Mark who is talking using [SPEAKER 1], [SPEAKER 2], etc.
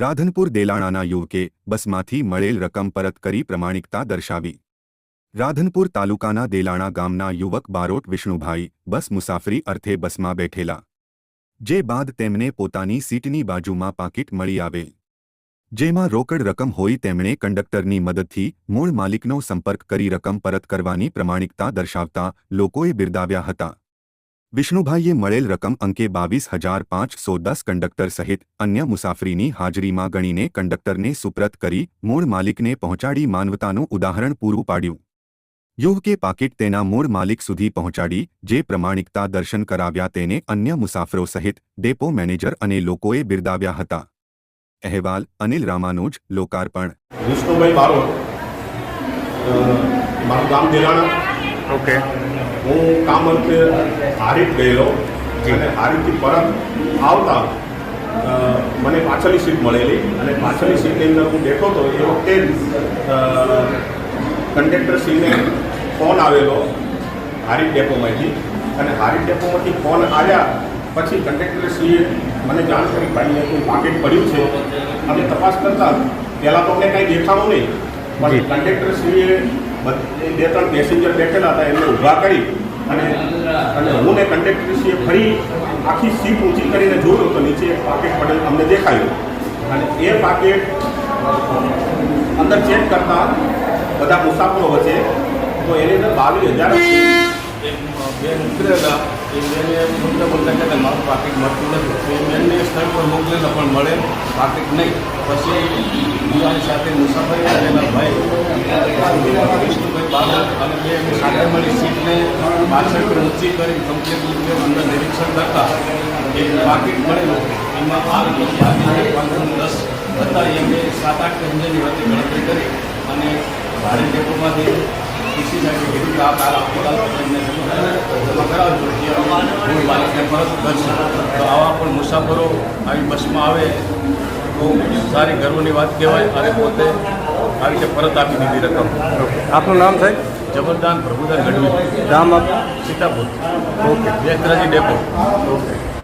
[SPEAKER 1] રાધનપુર દેલાણાના યુવકે બસમાંથી મળેલ રકમ પરત કરી પ્રમાણિકતા દર્શાવી. રાધનપુર તાલુકાના દેલાણા ગામના યુવક બારોટ વિષ્ણુભાઈ બસ મુસાફરી અર્થે બસમાં બેઠેલા. જે બાદ તેમને પોતાની સીટની બાજુમાં પાકીટ મળી આવે જેમાં રોકડ રકમ હોય તેમણે કંડક્ટરની મદદથી મૂળ માલિકનો સંપર્ક કરી રકમ પરત કરવાની પ્રમાણિકતા દર્શાવતા લોકોએ બિરદાવ્યા હતા. વિષ્ણુભાઈએ મળેલ રકમ અંકે બાવીસ હજાર પાંચસો દસ કંડક્ટર સહિત અન્ય મુસાફરીની હાજરીમાં ગણીને કંડક્ટરને સુપ્રત કરી મૂળ માલિકને પહોંચાડી માનવતાનું ઉદાહરણ પૂરું પાડ્યું. યુવકે પાકીટ તેના મૂળ માલિક સુધી પહોંચાડી જે પ્રમાણિકતા દર્શન કરાવ્યા તેને અન્ય મુસાફરો સહિત ડેપો મેનેજર અને લોકોએ બિરદાવ્યા હતા. અહેવાલ અનિલ રામાનુજ લોકાર્પણ.
[SPEAKER 2] વિષ્ણુભાઈ બારોટ મારું ગામ
[SPEAKER 3] ઓકે.
[SPEAKER 2] હું કામ અંતે હારીજ ગયેલો અને હારીજથી પરત આવતા મને પાછળની સીટ મળેલી અને પાછળની સીટની અંદર હું બેઠો હતો એ વખતે જ અ, ફોન આવેલો હારી ડેપોમાંથી. અને હારી ડેપોમાંથી ફોન આવ્યા પછી કંડક્ટરશ્રીએ મને જાણ કરી ભાઈ કોઈ પાકેટ પડ્યું છે? અમે તપાસ કરતા પહેલાં તો અમને કાંઈ દેખાણું નહીં પણ કંડક્ટરશ્રીએ બધ- બે ત્રણ પેસેન્જર બેઠેલા હતા એમને ઊભા કરી અને અને હું ને કંડક્ટરશ્રીએ ફરી આખી સીટ ઊંચી કરીને જોયું તો નીચે એક પાકેટ પડેલ અમને દેખાયું અને એ પાકેટ અંદર ચેક કરતા બધા મુસાફરો વચ્ચે તો એની અંદર બાવીસ હજાર
[SPEAKER 4] બેન ઉતરેલા એ બેને બોલતા બોલતા કહેતા મારું પાકીટ મળતું નથી એ બેનને સ્થળ પર મોકલેલા પણ મળે પાકીટ નહીં પછી સાથે મુસાફરી કરેલા સાથે મળી સીટને પાછળ ઊંચી કરી કમ્પ્લીટ અંદર નિરીક્ષણ કરતા એક પાકીટ મળેલું એમાં આ રકમ બાકી પાંચસો દસ હતા એ મેં સાત આઠ પેસેન્જરની વચ્ચે ગણતરી કરી અને ભાડે ડેપોમાંથી ટીસી સાહેબે કીધું કે આ કાલ આખો એમને જમા કરાવજો જે હું બાળકને પરત કરશે તો આવા પણ મુસાફરો આવી બસમાં આવે, તો સારી ગર્વની વાત કહેવાય. અને પોતે આ રીતે પરત આપી દીધી રકમ.
[SPEAKER 3] આપનું નામ સાહેબ?
[SPEAKER 4] જબરદાન પ્રભુદાન ગઢવી.
[SPEAKER 3] ગામ આપ
[SPEAKER 4] Sitapur.
[SPEAKER 3] Okay.
[SPEAKER 4] Becharaji depot.
[SPEAKER 3] Okay.